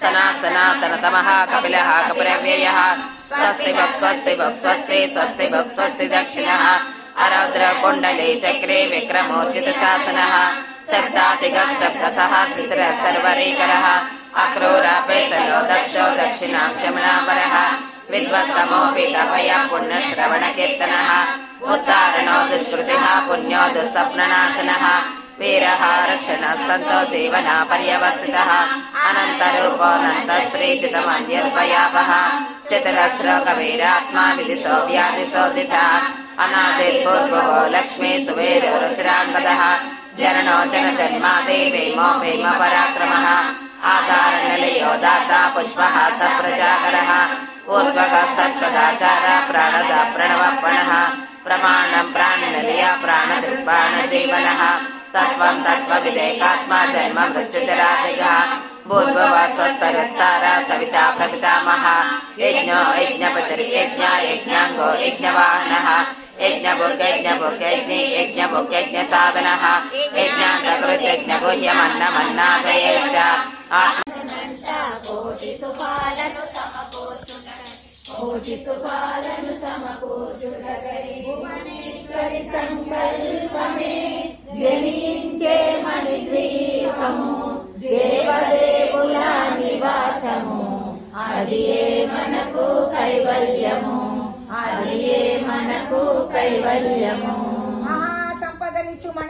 सना सनातनतमः कपिलः कपिलव्ययः स्वस्ति भक् स्वस्ति भक् स्वस्ति स्वस्ति भक् स्वस्ति दक्षिणः अरौद्रकुण्डले चक्रे विक्रमोचितशासनः सप्तातिगः सप्तसः शिशिरः सर्वरीकरः अक्रूरापेतलो दक्षो दक्षिणाक्षमणापरः विद्वत्तमोऽपि कवयः पुण्यश्रवणकीर्तनः उत्तारणो दुष्कृतिः पुण्यो दुःस्वप्ननाशनः वीरः रक्षणः सन्तो जीवना पर्यवस्थितः अनन्तरूपोऽनन्त श्रीजितमन्यद्वयापः चतुरस्रो कवीरात्मा विदिशो व्याधिशो दिशा अनादिर्भूर्भुवो लक्ष्मी सुवेरो रुचिराङ्गदः जरणो जनजन्मादि भीमो भीम पराक्रमः आधारनिलयो दाता पुष्पः सप्रजागरः ऊर्ध्वगः सत्पदाचार प्राणद प्रणवपणः प्रमाणं प्राणनिलय प्राणदृक्पाणजीवनः तत्त्वं तत्त्वविदेकात्मा जन्म मृत्युजराजयः भूर्भुवः स्वस्तरस्तार सविता प्रपितामह। यज्ञो यज्ञपतिर्यज्ञ यज्ञाङ्गो यज्ञवाहनः। यज्ञभुग्यज्ञभुग्यज्ञि यज्ञभुग्यज्ञसाधनः यज्ञान्तकृत्यज्ञगुह्यमन्नमन्नादये च। आत्म కోటి సుపాలను సమకూర్చుటకై భువనేశ్వరి సంకల్పమే జనించే మణిద్వీపము దేవదేవుల నివాసము అది ఏ మనకు కైవల్యము అది ఏ మనకు కైవల్యము సంపదనిచ్చు మన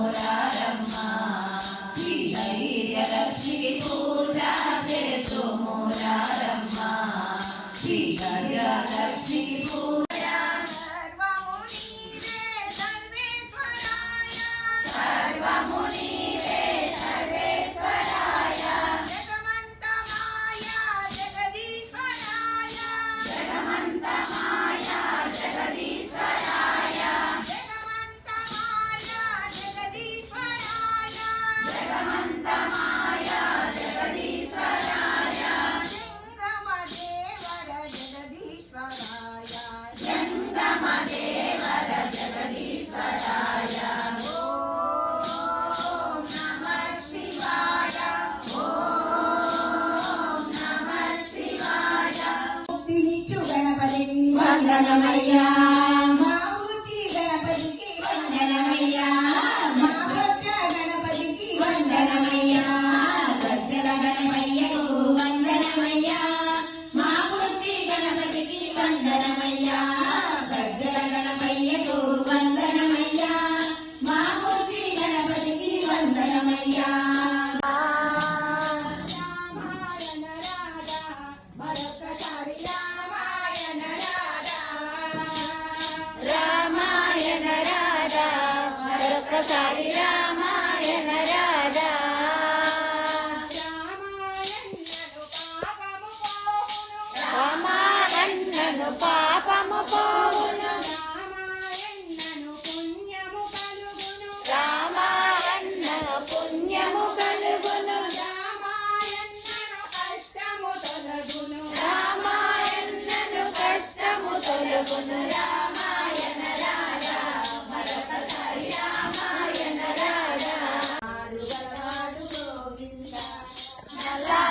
মোরা మరొకసారి రామాయణ పోవును రామాయణను పాపము పోవును. రామాయణను పుణ్యము కలుగును. రామాయణను కష్టము తొలగును.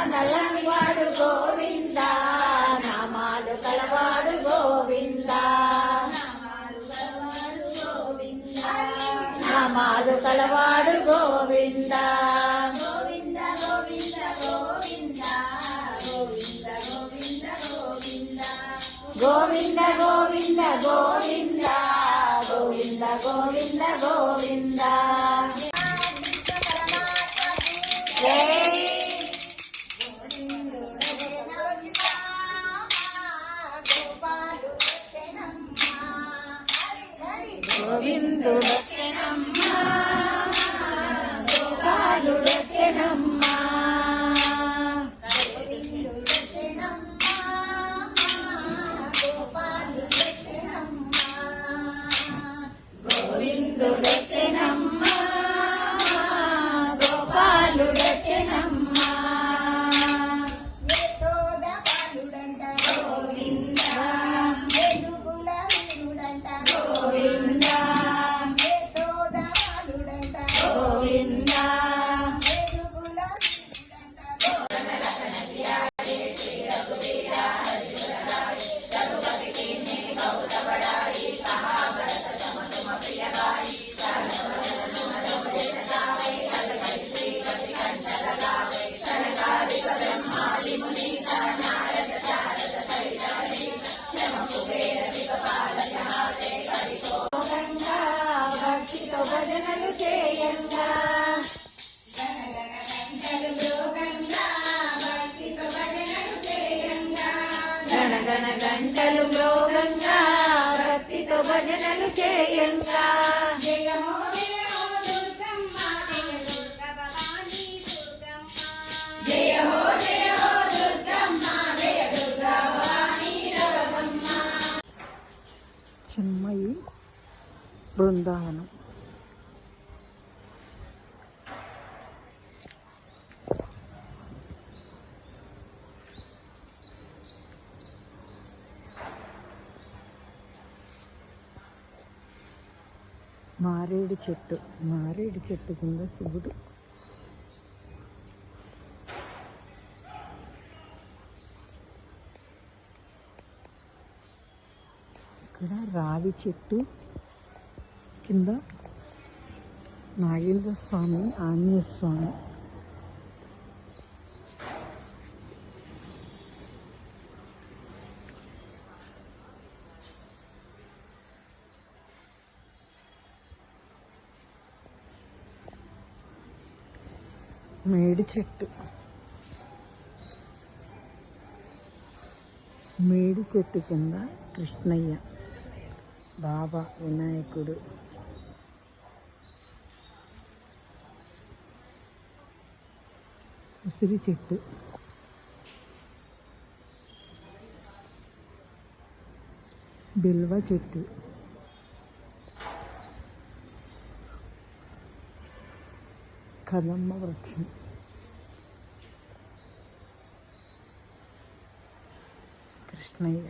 నల్లని వాడు గోవింద నామాలు కలవాడు గోవింద. నామాలు కలవాడు గోవింద. గోవింద గోవింద గోవింద గోవింద గోవింద గోవింద. గోవింద గోవింద గోవింద. గోవింద గోవింద గోవింద. గోవింద జై గగన గంటలు మృగంగా భక్తితో భజనలు చేయంగా. జయమో చెమ్మయి బృందావనం. చెట్టు మారేడు చెట్టు కింద శివుడు. ఇక్కడ రావి చెట్టు కింద నాగేంద్ర స్వామి ఆంజనేయ స్వామి. మేడి చెట్టు. మేడి చెట్టు కింద కృష్ణయ్య బాబా వినాయకుడు. ఉసిరి చెట్టు. బిల్వ చెట్టు. కదమ్మ వృక్షం కృష్ణయ్య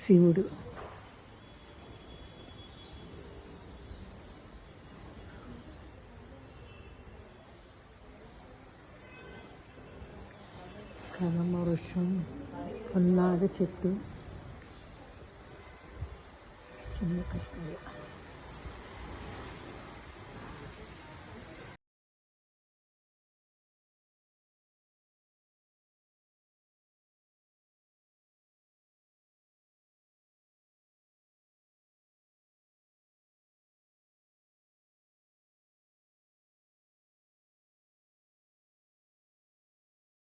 శివుడు కదమ్మ వృక్షం పున్నాగ చెట్టు చిన్న కృష్ణయ్య